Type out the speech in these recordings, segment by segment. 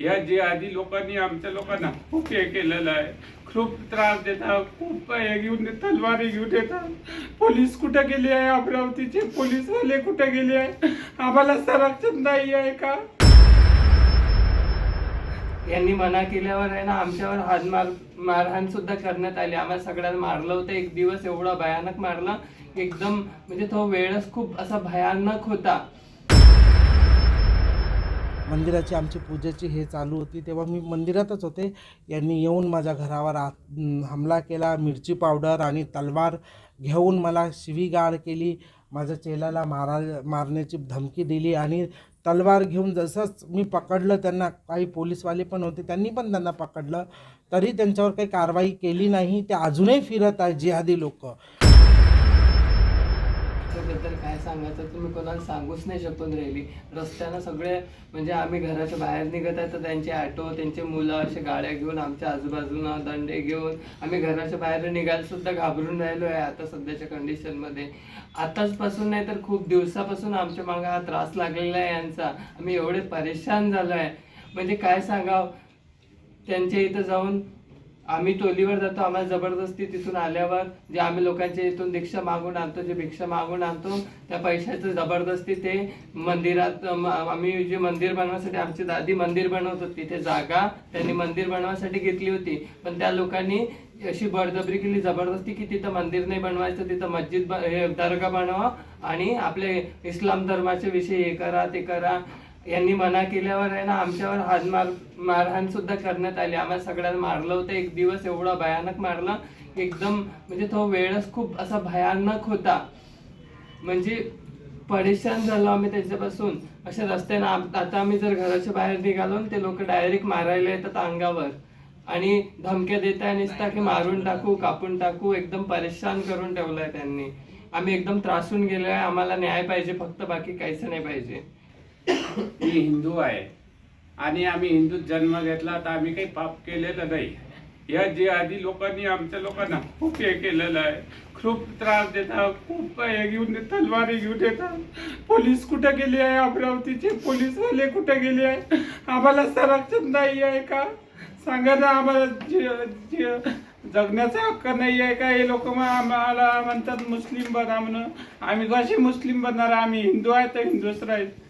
या जे आधी लोकांनी आमच्या लोकांना खूप हे केलेलं आहे. खूप त्रास देतात खूप हे घेऊन तलवारी घेऊन येतात पोलीस कुठे गेले आहे अमरावतीचे? पोलीसवाले कुठे गेले आहे? आम्हाला संरक्षण नाही आहे का? यांनी मना केल्यावर आहे ना आमच्यावर हातमार मारहाण सुद्धा करण्यात आली. आम्हाला सगळ्यांना मारलं होतं. एक दिवस एवढा भयानक मारला. एकदम म्हणजे तो वेळच खूप असा भयानक होता. मंदिराची आमची पूजेची हे चालू होती तेव्हा मी मंदिरातच होते. यांनी येऊन माझ्या घरावर हमला केला मिरची पावडर आणि तलवार घेऊन मला शिवीगाळ केली. माझ्या चेलाला मारा मारण्याची धमकी दिली आणि तलवार घेऊन जसंच मी पकडलं त्यांना काही पोलीसवाले पण होते त्यांनी पण त्यांना पकडलं. तरी त्यांच्यावर काही कारवाई केली नाही ते अजूनही फिरत आहे जिहादी लोक. काय सांगायचं तुम्ही कोणाला सांगूच नाही शकून राहिली रस्त्यानं सगळे म्हणजे आम्ही घराच्या बाहेर निघत आहे तर त्यांचे ऑटो त्यांचे मुलं असे गाड्या घेऊन आमच्या आजूबाजूला दंडे घेऊन आम्ही घराच्या बाहेर निघायला सुद्धा घाबरून राहिलो आहे आता सध्याच्या कंडिशनमध्ये आताच पासून नाही तर खूप दिवसापासून आमच्या मागे हा त्रास लागलेला आहे यांचा. आम्ही एवढे परेशान झालो आहे. म्हणजे काय सांगावं? त्यांच्या इथं जाऊन आम्ही टोलीवर जातो आम्हाला जबरदस्ती तिथून आल्यावर जे आम्ही लोकांच्या इथून दीक्षा मागून आणतो जे भिक्षा मागून आणतो त्या पैशाचं जबरदस्ती ते मंदिरात आम्ही जे मंदिर बनवण्यासाठी आमची दादी मंदिर बनवत होती तिथे जागा त्यांनी मंदिर बनवायसाठी घेतली होती. पण त्या लोकांनी अशी बळजबरी केली जबरदस्ती की तिथं मंदिर नाही बनवायचं तिथं मस्जिद हे दर्गा बनवा आणि आपले इस्लाम धर्माच्या विषय हे करा ते करा. यांनी मना केल्यावर आहे ना आमच्यावर हातमार मारहाण सुद्धा करण्यात आली. आम्हाला सगळ्यांना मारलं होतं. एक दिवस एवढा भयानक मारला. की एकदम म्हणजे तो वेळच खूप असा भयानक होता. म्हणजे परेशान झालो आम्ही त्याच्यापासून. अशा रस्त्यानं ना आता आम्ही जर घराच्या बाहेर निघालो ना ते लोक डायरेक्ट मारायला येतात अंगावर. आणि धमक्या देत आहे नुसता की मारून टाकू कापून टाकू एकदम परेशान करून ठेवलंय त्यांनी. आम्ही एकदम त्रासून गेलो आहे आम्हाला न्याय पाहिजे फक्त बाकी काहीच नाही पाहिजे. मी हिंदू आहे. आणि आम्ही हिंदूत जन्म घेतला तर आम्ही काही पाप केलेलं नाही. या जे आधी लोकांनी आमच्या लोकांना खूप हे केलेलं आहे. खूप त्रास देतात खूप हे घेऊन तलवारी घेऊन येतात पोलीस कुठं गेले आहे अमरावतीचे? पोलीसवाले कुठं गेले आहे? आम्हाला संरक्षण नाही आहे का? सांगा ना आम्हाला जे- जे- जगण्याचा हक्क नाही आहे का? हे लोक आम्हाला म्हणतात मुस्लिम बना म्हणून. आम्ही कसे मुस्लिम बनणार? आम्ही हिंदू आहे तर हिंदूच राहील.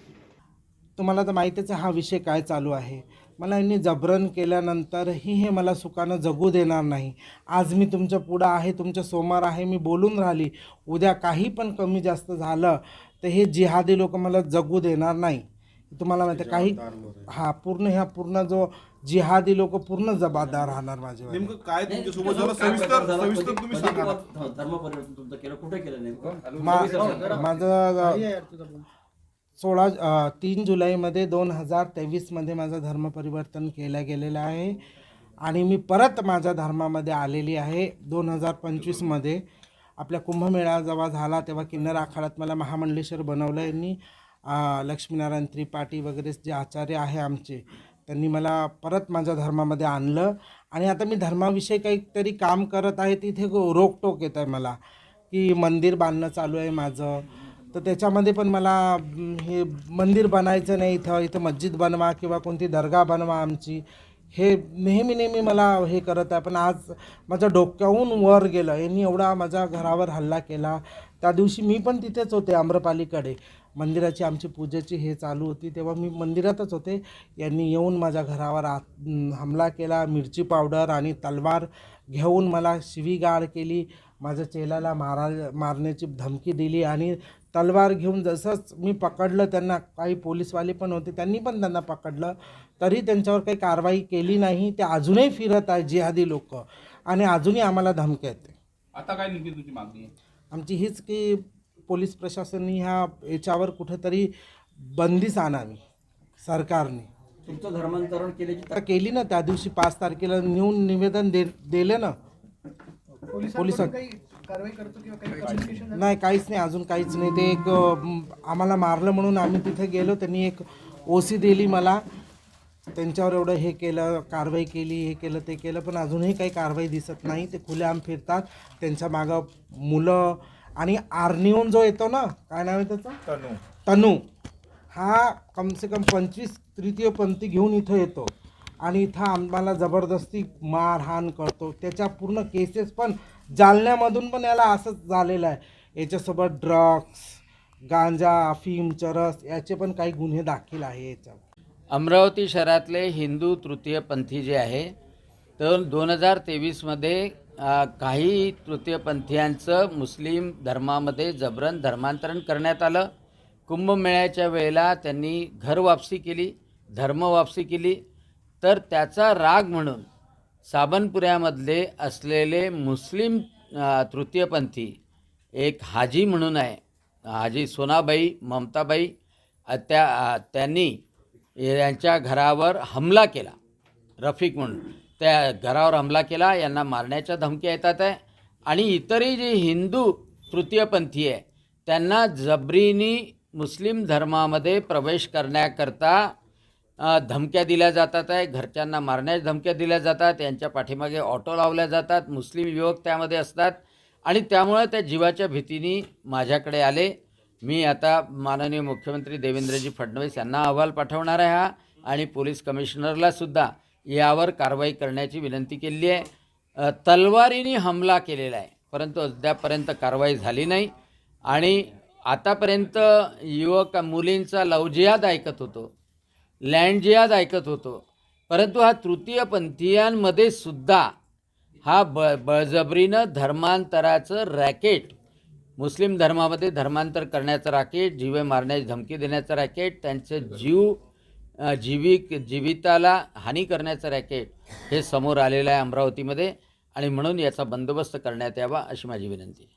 तुम्हाला तर माहितीच हा विषय काय चालू आहे. मला यांनी जबरन केल्यानंतरही हे मला सुखानं जगू देणार नाही. आज मी तुमच्या पुढं आहे तुमच्यासमोर आहे मी बोलून राहिली. उद्या काही पण कमी जास्त झालं तर हे जिहादी लोक मला जगू देणार नाही. तुम्हाला माहिती आहे काही हा पूर्ण ह्या पूर्ण जो जिहादी लोक पूर्ण जबाबदार राहणार नेमकं काय. धर्म परिवर्तन तुमचं केलं? कुठे केलं नेमकं? मा- माझं सोळा तीन जुलैमध्ये दोन हजार तेवीसमध्ये माझं धर्म परिवर्तन केलं गेलेलं आहे. आणि मी परत माझ्या धर्मामध्ये आलेली आहे दोन हजार पंचवीसमध्ये. आपल्या कुंभमेळा जेव्हा झाला तेव्हा किन्नर आखाड्यात मला महामंडलेश्वर बनवलं यांनी. लक्ष्मीनारायण त्रिपाठी वगैरे जे आचार्य आहे आमचे त्यांनी मला परत माझ्या धर्मामध्ये आणलं. आणि आता मी धर्माविषयी काहीतरी काम करत आहे तिथे गो- रोकटोक येत आहे मला की मंदिर बांधणं चालू आहे माझं. तर त्याच्यामध्ये पण मला हे मंदिर बनायचं नाही इथं इथं मस्जिद बनवा किंवा कोणती दर्गा बनवा आमची. हे नेहमी नेहमी मला हे करत आहे. पण आज माझ्या डोक्याहून वर गेलं. यांनी एवढा माझ्या घरावर हल्ला केला. त्या दिवशी मी पण तिथेच होते आम्रपालीकडे. मंदिराची आमची पूजेची हे चालू होती. तेव्हा मी मंदिरातच होते. यांनी येऊन माझ्या घरावर आ हमला केला. मिरची पावडर आणि तलवार घेऊन मला शिवीगाळ केली. माझ्या चेलाला मारा मारण्याची धमकी दिली आणि तलवार घेऊन जसंच मी पकडलं त्यांना काही पोलीसवाले पण होते त्यांनी पण त्यांना पकडलं. तरी त्यांच्यावर काही कारवाई केली नाही ते अजूनही फिरत आहे जिहादी लोक. आणि अजूनही आम्हाला धमक्या येते. आता काय नेमकी तुमची मागणी आहे? आमची हीच की पोलीस प्रशासनाने ह्या याच्यावर कुठेतरी बंदीच आणावी सरकारने. तुमचं धर्मांतरण केल्याची आता केली ना त्या दिवशी पाच तारखेला नेऊन निवेदन दे दिलं ना. नाही. काहीच नाही अजून काहीच नाही. ते एक अं, आम्हाला मारलं म्हणून आम्ही तिथे गेलो. त्यांनी एक ओसी दिली मला. त्यांच्यावर एवढं हे केलं कारवाई केली हे केलं ते केलं पण अजूनही काही कारवाई दिसत नाही. ते खुलेआम फिरतात. त्यांच्या मागं मुलं आणि आर्निओन जो येतो ना काय नाव आहे त्याचं? तनू. तनू. हा कमसे कम पंचवीस तृतीयपंथी घेऊन इथं येतो. आणि इथं आम्हाला जबरदस्ती मारहाण करतो. त्याच्या पूर्ण केसेस पण जालन्यामधून पण याला असंच झालेलं आहे. याच्यासोबत ड्रग्स गांजा अफीम चरस याचे पण काही गुन्हे दाखल आहे याच्यावर. अमरावती शहरातले हिंदू तृतीयपंथी जे आहे तर दोन हजार तेवीसमध्ये काही तृतीयपंथीयांचं मुस्लिम धर्मामध्ये जबरन धर्मांतरण करण्यात आलं. कुंभमेळ्याच्या वेळेला त्यांनी घर वापसी केली धर्म वापसी केली. तर त्याचा राग म्हणून साबनपुऱ्यामधले असलेले मुस्लिम तृतीयपंथी एक हाजी म्हणून आहे. हाजी सोनाबाई ममताबाई त्या त्यांनी यांच्या घरावर हमला केला. रफिक म्हणून. त्या घरावर हमला केला यांना मारण्याच्या धमक्या येतात आहे. आणि इतरही जे हिंदू तृतीयपंथी आहे त्यांना जबरीनी मुस्लिम धर्मामध्ये प्रवेश करण्याकरता धमक्या दिल्या जातात आहे. घरच्यांना मारण्याच्या धमक्या दिल्या जातात. यांच्या पाठीमागे ऑटो लावल्या जातात. मुस्लिम युवक त्यामध्ये असतात. आणि त्यामुळं त्या जीवाच्या भीतीने माझ्याकडे आले. मी आता माननीय मुख्यमंत्री देवेंद्रजी फडणवीस यांना अहवाल पाठवणार आहे हा. आणि पोलीस कमिशनरला सुद्धा यावर कारवाई करण्याची विनंती केलेली आहे. तलवारीने हमला केलेला आहे. परंतु अद्यापर्यंत कारवाई झाली नाही. आणि आतापर्यंत युवक मुलींचा लवजियाद ऐकत होतो. लँड जिहाद ऐकत होतो. परंतु हा तृतीयपंथीयांमध्ये सुद्धा हा ब बळजबरीनं धर्मांतराचं रॅकेट मुस्लिम धर्मामध्ये धर्मांतर करण्याचं रॅकेट जीवे मारण्याची धमकी देण्याचं रॅकेट त्यांचं जीव जीविक जीविताला हानी करण्याचं रॅकेट हे समोर आलेलं आहे अमरावतीमध्ये आणि म्हणून याचा बंदोबस्त करण्यात यावा अशी माझी विनंती आहे.